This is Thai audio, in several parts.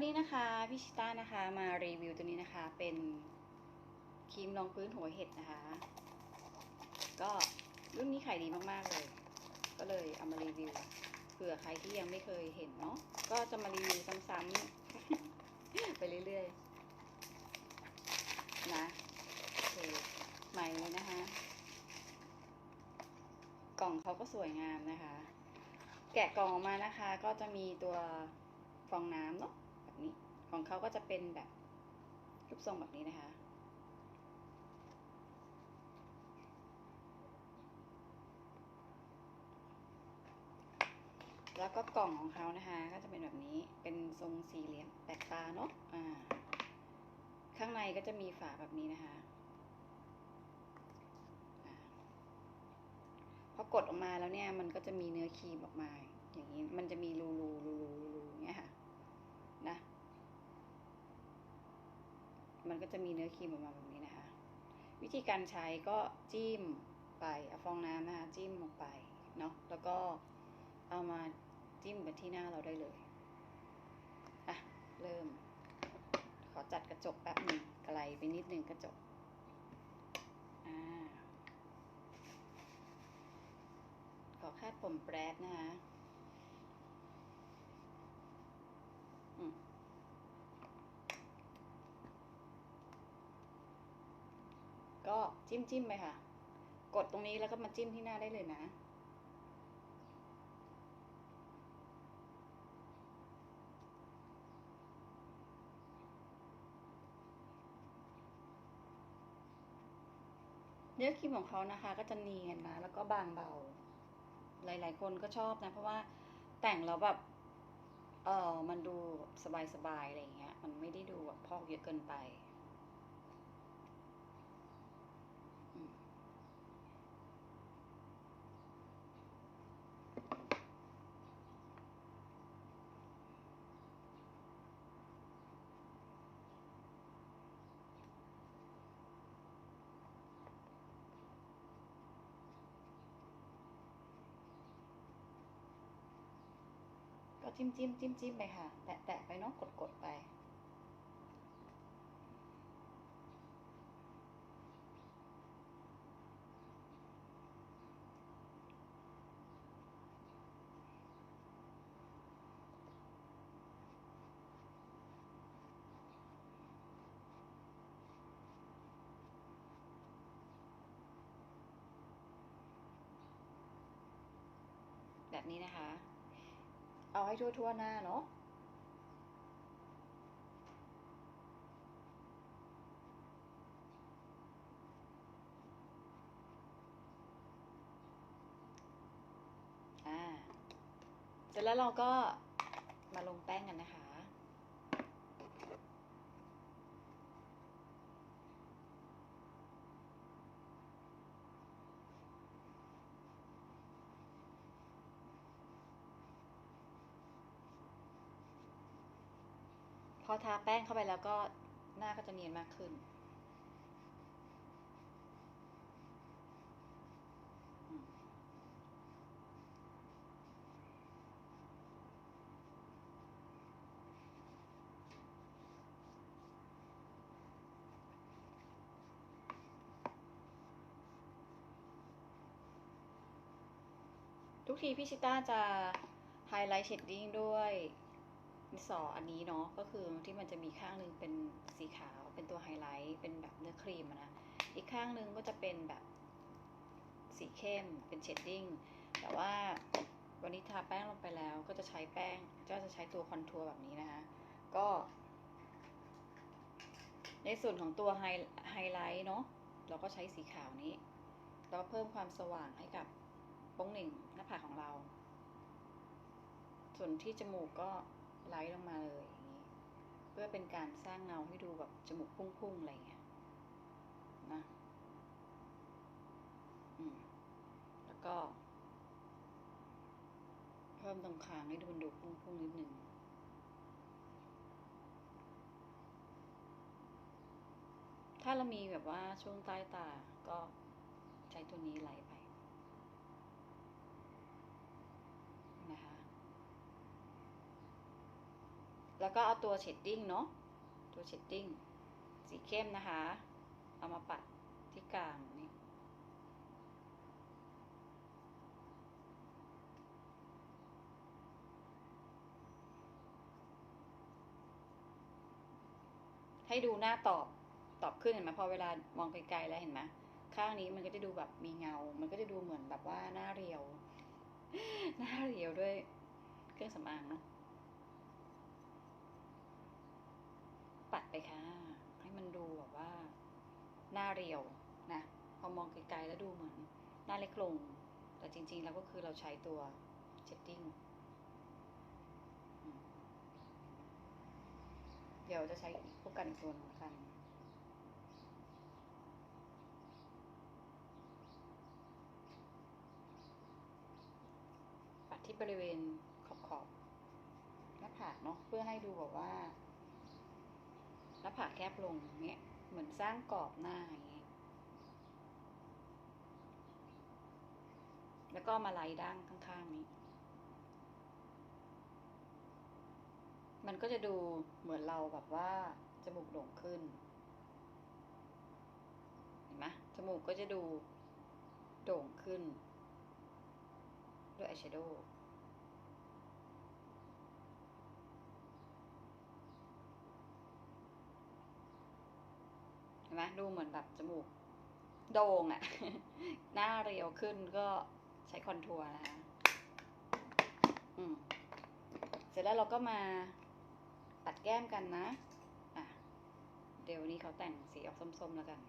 วันนี้นะคะพี่ชิต้านะคะมารีวิวตัวนี้นะคะเป็นครีมรองพื้นหัวเห็ดนะคะ ก็รุ่นนี้ขายดีมากๆเลย ก็เลยเอามารีวิวเผื่อใครที่ยังไม่เคยเห็นเนาะก็จะมารีวิวซ้ำๆไปเรื่อยๆนะโอเคใหม่เลยนะคะ กล่องเขาก็สวยงามนะคะ แกะกล่องออกมานะคะ ก็จะมีตัวฟองน้ำเนาะ ของเขาก็จะเป็นแบบรูปทรงแบบนี้นะคะ แล้วก็กล่องของเขานะคะ ก็จะเป็นแบบนี้ เป็นทรงสี่เหลี่ยมแปลกตาเนาะ อ่า ข้างในก็จะมีฝาแบบนี้นะคะอ่าพอกดออกมาแล้วเนี่ย มันก็จะมีเนื้อครีมออกมา อย่างนี้ มันจะมีรูรูรูรูรูรูอย่างเงี้ยค่ะ มันก็จะมีเนื้อครีมออกมาแบบนี้นะคะ วิธีการใช้ก็จิ้มไปเอาฟองน้ำนะคะจิ้มลงไปเนาะแล้วก็เอามาจิ้มไปที่หน้าเราได้เลยอะเริ่ม ขอจัดกระจกแป๊บหนึ่งไกลไปนิดนึงกระจกอ่าขอคาดผมแปรดนะคะอืม ก็ จิ้มจิ้มไปค่ะ กดตรงนี้แล้วก็มาจิ้มที่หน้าได้เลยนะเนื้อครีมของเขานะคะก็จะเนียนนะแล้วก็บางเบา หลาย ๆ คนก็ชอบนะ เพราะว่าแต่งแล้วแบบเออมันดูสบายๆอะไรอย่างเงี้ย มันไม่ได้ดูแบบพอกเยอะเกินไป ก็จิ้มจิ้มจิ้มจิ้มไปค่ะ แตะแตะไปเนาะกดกดไป แบบนี้นะคะ เอาให้ทั่วๆหน้าเนาะอ่าเสร็จแล้วเราก็มาลงแป้งกันนะคะ พ อทาแป้งเข้าไปแล้วก็หน้าก็จะเนียนมากขึ้น ทุกทีพี่ชิต้าจะไฮไลท์เชดดิ้งด้วย สออันนี้เนาะก็คือที่มันจะมีข้างหนึ่งเป็นสีขาวเป็นตัวไฮไลท์เป็นแบบเนื้อครีมนะอีกข้างหนึ่งก็จะเป็นแบบสีเข้มเป็นเชดดิ้งแต่ว่าวันนี้ทาแป้งลงไปแล้วก็จะใช้แป้งก็จะใช้ตัวคอนทัวร์แบบนี้นะคะก็ ในส่วนของตัวไฮไฮไลท์เนาะเราก็ใช้สีขาวนี้แล้วเพิ่มความสว่างให้กับโป้งหนึ่งหน้าผากของเรา ส่วนที่จมูกก็ ไลท์ลงมาเลยอย่างนี้ เพื่อเป็นการสร้างเงาให้ดูแบบจมูกพุ่งๆอะไรอย่างเงี้ยนะอืมแล้วก็ เพิ่มตรงคางให้ดูมันดูพุ่งๆนิดนึงถ้าเรามีแบบว่าช่วงใต้ตาก็ใช้ตัวนี้ไล่ไป นะคะ แล้วก็เอาตัวเชดดิ้งเนาะตัวเชดดิ้งสีเข้มนะคะ เอามาปัดที่กลางนี่ให้ดูหน้าตอบตอบขึ้นเห็นไหมพอเวลามองไกลๆแล้วเห็นไหมข้างนี้มันก็จะดูแบบมีเงา มันก็จะดูเหมือนแบบว่าหน้าเรียว หน้าเรียวด้วยเครื่องสำอางเนาะปัด ไปค่ะ ให้มันดูแบบว่า หน้าเรียวนะ พอมองไกลๆแล้วดูเหมือน หน้าเล็กลง แต่จริงๆ แล้วก็คือเราใช้ตัวเชดดิ้งเดี๋ยวจะใช้พวกกันอีกตัวนึงกันปัดที่บริเวณขอบขอบๆหน้าผากเนาะเพื่อให้ดูแบบว่า หน้าผากแคบลงเนี้ยเหมือนสร้างกรอบหน้าอย่างเงี้ยแล้วก็มาไล่ด้านข้างๆนี้ มันก็จะดูเหมือนเราแบบว่าจมูกโด่งขึ้น เห็นไหมจมูกก็จะดูโด่งขึ้น ด้วยอายแชโดว์ ห็นไหมดูเหมือนแบบจมูกโด่งอะหน้าเรียวขึ้นก็ใช้คอนทัวร์นะคะอืมเสร็จแล้วเราก็มาปัดแก้มกันนะ อะ เดี๋ยวนี้เขาแต่งสีออกส้มๆแล้วกัน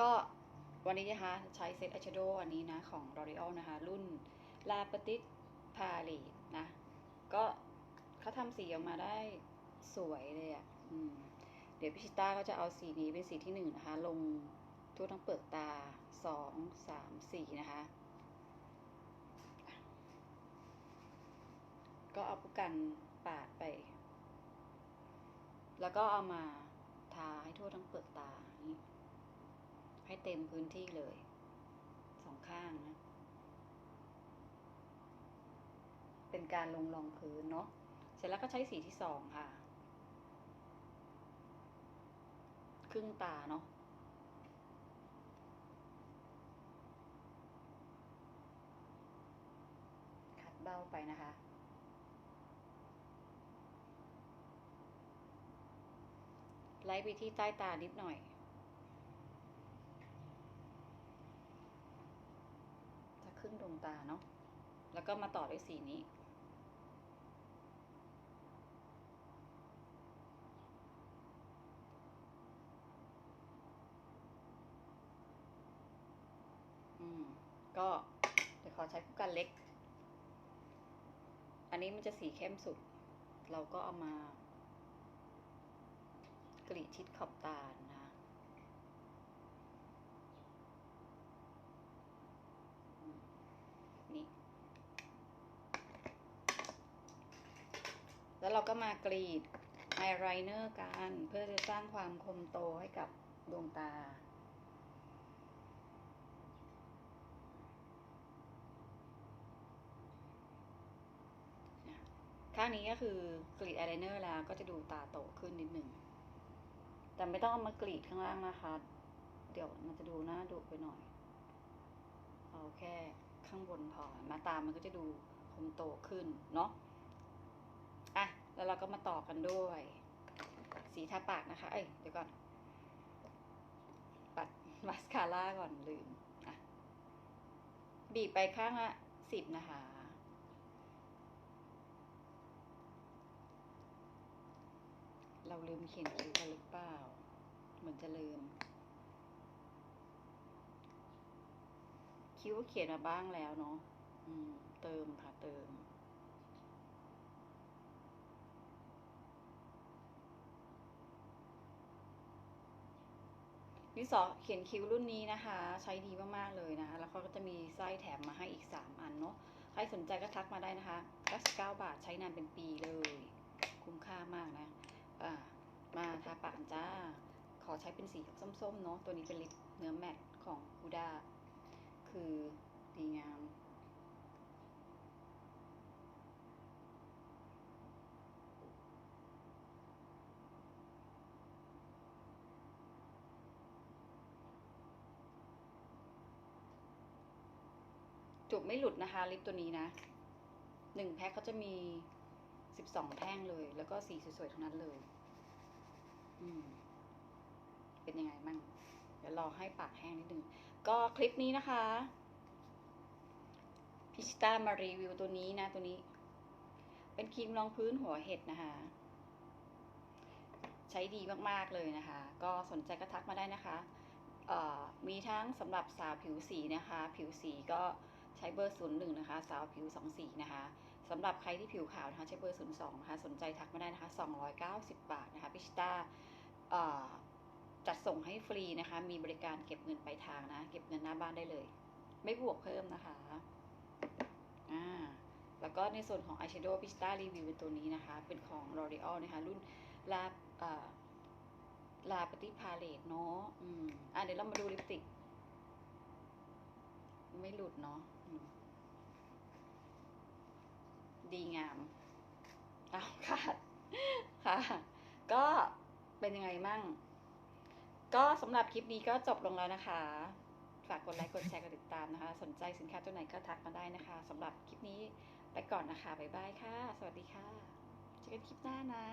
ก็วันนี้นะคะใช้เซตอ y ชโดอันนี้นะ ของ L'Oreal นะคะ รุ่น La p e t i t p a l e t นะ ก็เขาทำสีออกมาได้สวยเลยอะ่ะเดี๋ยวพิชิต้าก็จะเอาสีนี้เป็นสีที่หนึ่งนะคะ ลงทั่วทั้งเปลือกตาสองสามสี่นะคะ ก็เอาผู้กันปาดไป แล้วก็เอามาทาให้ทั่วทั้งเปลือกตาอย่างนี้ ให้เต็มพื้นที่เลยสองข้างนะ เป็นการลงรองพื้นเนาะเสร็จแล้วก็ใช้สีที่สองค่ะ ครึ่งตาเนาะคัดเบ้าไปนะคะไล่ไปที่ใต้ตานิดหน่อย จะครึ่งดวง ตาเนาะแล้วก็มาต่อด้วยสีนี้ อืม ก็เดี๋ยวขอใช้คู่กันเล็ก อันนี้มันจะสีเข้มสุด เราก็เอามา กรีดชิดขอบตานะ อืมนี่ แล้ว เราก็มากรีดไอไรเนอร์กัน เพื่อจะสร้างความคมโตให้กับดวงตาข้างนี้ก็คือกรีดไอไลเนอร์แล้วก็จะดูตาโตขึ้นนิดหนึ่ง แต่ไม่ต้องเอามากรีดข้างล่างนะคะ เดี๋ยวมันจะดูหน้าดุไปหน่อย เอาแค่ข้างบนพอมาตามันก็จะดูคมโตขึ้นเนาะ แล้วเราก็มาต่อกันด้วย สีทาปากนะคะ เอ้ยเดี๋ยวก่อน ปัดมาสคาร่าก่อนลืมอะบีบไปข้างละสิบนะคะ เราลืมเขียนคิ้วกันหรือเปล่า เหมือนจะลืม คิ้วเขียนมาบ้างแล้วเนาะเติมค่ะเติม ดินสอเขียนคิ้วรุ่นนี้นะคะ ใช้ดีมากๆเลยนะคะ แล้วเขาก็จะมีไส้แถมมาให้อีก 3 อันเนาะใครสนใจก็ทักมาได้นะคะ99บาทใช้นานเป็นปีเลย คุ้มค่ามากนะะมาทาปากจ้า ขอใช้เป็นสีส้มๆเนาะตัวนี้เป็นลิปเนื้อแมตต์ของกูด้าคือดีงาม จุบไม่หลุดนะคะ ลิปตัวนี้นะหนึ่งแพ็คเขาจะมีสิบสองแท่งเลย แล้วก็สีสวยๆทั้งนั้นเลย อืม เป็นยังไงมั่งเดี๋ยวรอให้ปากแห้งนิดนึง ก็คลิปนี้นะคะพิชิต้ามารีวิวตัวนี้นะตัวนี้ เป็นครีมรองพื้นหัวเห็ดนะคะ ใช้ดีมากๆเลยนะคะ ก็สนใจก็ทักมาได้นะคะมีทั้งสำหรับสาวผิวสีนะคะ ผิวสีก็ ใช้เบอร์ 01 นะคะ สาวผิว2สีนะคะสำหรับใครที่ผิวขาวนะคะใช้เบอร์ 02 นะคะ สนใจทักมาได้นะคะ 290 บาทนะคะพิชิต้าจัดส่งให้ฟรีนะคะ มีบริการเก็บเงินปลายทางนะ เก็บเงินหน้าบ้านได้เลย ไม่บวกเพิ่มนะคะอ่าแล้วก็ในส่วนของอายแชโดว์พิชิต้ารีวิวเป็นตัวนี้นะคะ เป็นของ L'Oreal นะคะ รุ่นลาลาปฏิพาเลตเนาะ อืม อะเดี๋ยวเรามาดูลิปสติก ไม่หลุดเนาะอืม ดีงามอ้าค่ะค่ะ ก็เป็นยังไงมั่ง ก็สำหรับคลิปนี้ก็จบลงแล้วนะคะ ฝากกดไลค์กดแชร์กดติดตามนะคะ สนใจสินค้าตัวไหนก็ทักมาได้นะคะสำหรับคลิปนี้ไปก่อนนะคะ บ๊ายบายค่ะ สวัสดีค่ะ เจอกันคลิปหน้านะ